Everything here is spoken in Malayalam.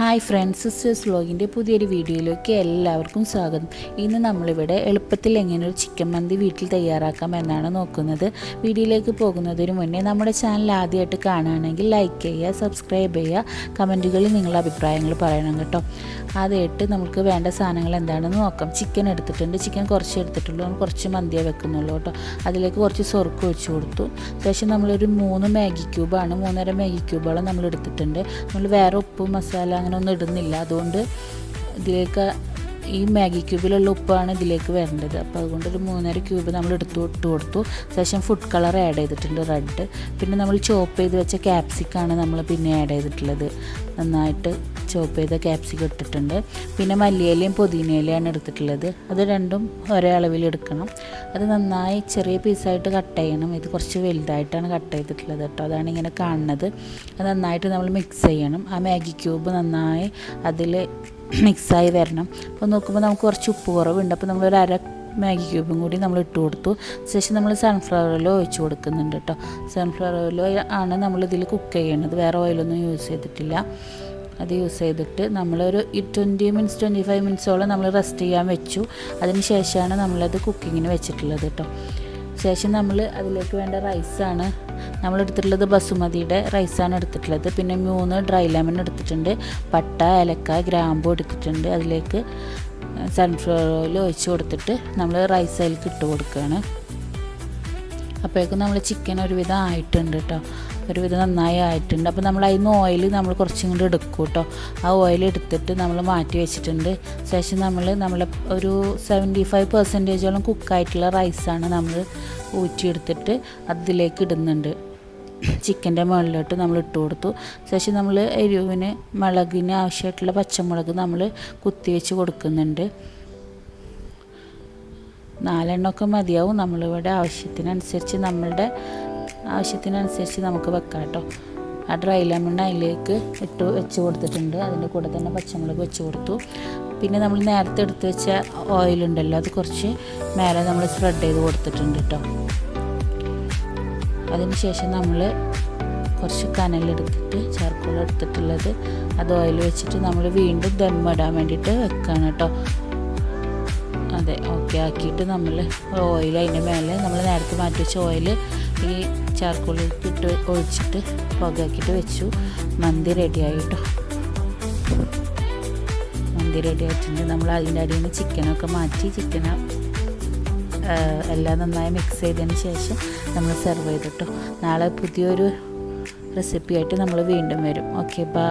ഹായ് ഫ്രണ്ട്സ് സിസ്റ്റേഴ്സ് വ്ലോഗിന്റെ പുതിയൊരു വീഡിയോയിലേക്ക് എല്ലാവർക്കും സ്വാഗതം. ഇന്ന് നമ്മളിവിടെ എളുപ്പത്തിൽ എങ്ങനെ ഒരു ചിക്കൻ മന്തി വീട്ടിൽ തയ്യാറാക്കാം എന്നാണ് നോക്കുന്നത്. വീഡിയോയിലേക്ക് പോകുന്നതിന് മുന്നേ നമ്മുടെ ചാനൽ ആദ്യമായിട്ട് കാണുകയാണെങ്കിൽ ലൈക്ക് ചെയ്യുക സബ്സ്ക്രൈബ് ചെയ്യുക കമന്റുകളിൽ നിങ്ങളുടെ അഭിപ്രായങ്ങൾ പറയണം കേട്ടോ. ആദ്യമായിട്ട് നമുക്ക് വേണ്ട സാധനങ്ങൾ എന്താണെന്ന് നോക്കാം. ചിക്കൻ എടുത്തിട്ടുണ്ട്. ചിക്കൻ കുറച്ച് എടുത്തിട്ടുള്ളൂ. കുറച്ച് മന്തിയേ വെക്കുന്നുള്ളൂ കേട്ടോ. അതിലേക്ക് കുറച്ച് സൊറുക്ക് ഒഴിച്ച് കൊടുത്തു. അത്യാവശ്യം നമ്മളൊരു മൂന്ന് മാഗി ക്യൂബാണ് മൂന്നര മാഗി ക്യൂബോളം നമ്മൾ എടുത്തിട്ടുണ്ട്. നമ്മൾ വേറെ ഉപ്പ് മസാല അങ്ങനെ ഒന്നും ഇടുന്നില്ല. അതുകൊണ്ട് ഇതിലേക്ക് ഈ മാഗി ക്യൂബിലുള്ള ഉപ്പാണ് ഇതിലേക്ക് വരേണ്ടത്. അപ്പോൾ അതുകൊണ്ട് ഒരു മൂന്നര ക്യൂബ് നമ്മൾ എടുത്തു ഇട്ട് കൊടുത്തു. ശേഷം ഫുഡ് കളർ ആഡ് ചെയ്തിട്ടുണ്ട് റെഡ് പിന്നെ നമ്മൾ ചോപ്പ് ചെയ്ത് വെച്ച ക്യാപ്സിക്കാണ് നമ്മൾ പിന്നെ ആഡ് ചെയ്തിട്ടുള്ളത്. നന്നായിട്ട് ചോപ്പ് ചെയ്ത ക്യാപ്സിക്കം ഇട്ടിട്ടുണ്ട്. പിന്നെ മല്ലിയിലയും പുതിനയിലയാണ് എടുത്തിട്ടുള്ളത്. അത് രണ്ടും ഒരേ അളവിൽ എടുക്കണം. അത് നന്നായി ചെറിയ പീസായിട്ട് കട്ട് ചെയ്യണം. ഇത് കുറച്ച് വലുതായിട്ടാണ് കട്ട് ചെയ്തിട്ടുള്ളത് കേട്ടോ. അതാണ് ഇങ്ങനെ കാണുന്നത്. അത് നന്നായിട്ട് നമ്മൾ മിക്സ് ചെയ്യണം. ആ മാഗി ക്യൂബ് നന്നായി അതിൽ മിക്സായി വരണം. അപ്പോൾ നോക്കുമ്പോൾ നമുക്ക് കുറച്ച് ഉപ്പ് കുറവുണ്ട്. അപ്പോൾ നമ്മളൊരു അര മാഗി ക്യൂബും കൂടി നമ്മൾ ഇട്ട് കൊടുത്തു. ശേഷം നമ്മൾ സൺഫ്ലവർ ഓയിൽ ഒഴിച്ച് കൊടുക്കുന്നുണ്ട് കേട്ടോ. സൺഫ്ലവർ ഓയിൽ ആണ് നമ്മൾ കുക്ക് ചെയ്യണത് വേറെ ഓയിലൊന്നും യൂസ് ചെയ്തിട്ടില്ല. അത് യൂസ് ചെയ്തിട്ട് നമ്മളൊരു ട്വന്റി മിനിറ്റ്സ് ട്വന്റി ഫൈവ് മിനിറ്റ്സോളം നമ്മൾ റെസ്റ്റ് ചെയ്യാൻ വെച്ചു. അതിന് ശേഷമാണ് നമ്മളത് കുക്കിങ്ങിന് വെച്ചിട്ടുള്ളത് കേട്ടോ ശേഷം നമ്മൾ അതിലേക്ക് വേണ്ട റൈസാണ് നമ്മൾ എടുത്തിട്ടുള്ളത് ബസുമതിയുടെ റൈസാണ് എടുത്തിട്ടുള്ളത്. പിന്നെ മൂന്ന് ഡ്രൈ ലെമൺ എടുത്തിട്ടുണ്ട്. പട്ട ഏലക്ക ഗ്രാമ്പു എടുത്തിട്ടുണ്ട്. അതിലേക്ക് സൺഫ്ലവർ ഓയിൽ ഒഴിച്ച് കൊടുത്തിട്ട് നമ്മൾ റൈസ് അതിലേക്ക് ഇട്ട് കൊടുക്കുകയാണ്. അപ്പോഴേക്കും നമ്മൾ ചിക്കൻ ഒരുവിധം ആയിട്ടുണ്ട് കേട്ടോ ഒരുവിധം നന്നായി ആയിട്ടുണ്ട് അപ്പോൾ നമ്മൾ അതിൽ നിന്ന് ഓയിൽ നമ്മൾ കുറച്ചും കൂടി എടുക്കും കേട്ടോ ആ ഓയിൽ എടുത്തിട്ട് നമ്മൾ മാറ്റി വെച്ചിട്ടുണ്ട്. ശേഷം നമ്മൾ നമ്മൾ ഒരു സെവന്റി ഫൈവ് പെർസെന്റേജോളം കുക്കായിട്ടുള്ള റൈസാണ് നമ്മൾ ഊറ്റിയെടുത്തിട്ട് അതിലേക്ക് ഇടുന്നുണ്ട്. ചിക്കന്റെ മുകളിലോട്ട് നമ്മൾ ഇട്ട് കൊടുത്തു. ശേഷം നമ്മൾ എരിവിന് മുളകിന് ആവശ്യമായിട്ടുള്ള പച്ചമുളക് നമ്മൾ കുത്തി വെച്ച് കൊടുക്കുന്നുണ്ട്. നാലെണ്ണമൊക്കെ മതിയാവും നമ്മളിവിടെ ആവശ്യത്തിനനുസരിച്ച് നമ്മളുടെ ആവശ്യത്തിനനുസരിച്ച് നമുക്ക് വെക്കാം കേട്ടോ. ആ ഡ്രൈ ലെമൺ അതിലേക്ക് ഇട്ട് വെച്ച് കൊടുത്തിട്ടുണ്ട്. അതിന്റെ കൂടെ തന്നെ പച്ചമുളക് വെച്ച് കൊടുത്തു. പിന്നെ നമ്മൾ നേരത്തെ എടുത്ത് വെച്ച ഓയിലുണ്ടല്ലോ അത് കുറച്ച് മേലെ നമ്മൾ സ്പ്രെഡ് ചെയ്ത് കൊടുത്തിട്ടുണ്ട് കേട്ടോ. അതിന് ശേഷം നമ്മൾ കുറച്ച് കനലെടുത്തിട്ട് ചാർക്കോൾ എടുത്തിട്ടുള്ളത് അത് ഓയിൽ വെച്ചിട്ട് നമ്മൾ വീണ്ടും ദമ്മിടാൻ വേണ്ടിയിട്ട് വെക്കുകയാണ് കേട്ടോ. അതെ ഓക്കെ ആക്കിയിട്ട് നമ്മൾ ഓയിൽ അതിന്റെ മേലെ നമ്മൾ നേരത്തെ മാറ്റി വെച്ച ഓയിൽ ഈ ചാർക്കോളിലേക്ക് ഇട്ട് ഒഴിച്ചിട്ട് പുകയാക്കിയിട്ട് വെച്ചു. മന്തി റെഡിയായി കേട്ടോ മന്തി റെഡി ആയിട്ടുണ്ട്. നമ്മൾ അതിന്റെ അടിയിൽ നിന്ന് ചിക്കനൊക്കെ മാറ്റി ചിക്കൻ എല്ലാം നന്നായി മിക്സ് ചെയ്തതിന് ശേഷം നമ്മൾ സെർവ് ചെയ്തിട്ടോ? നാളെ പുതിയൊരു റെസിപ്പിയായിട്ട് നമ്മൾ വീണ്ടും വരും. Okay bye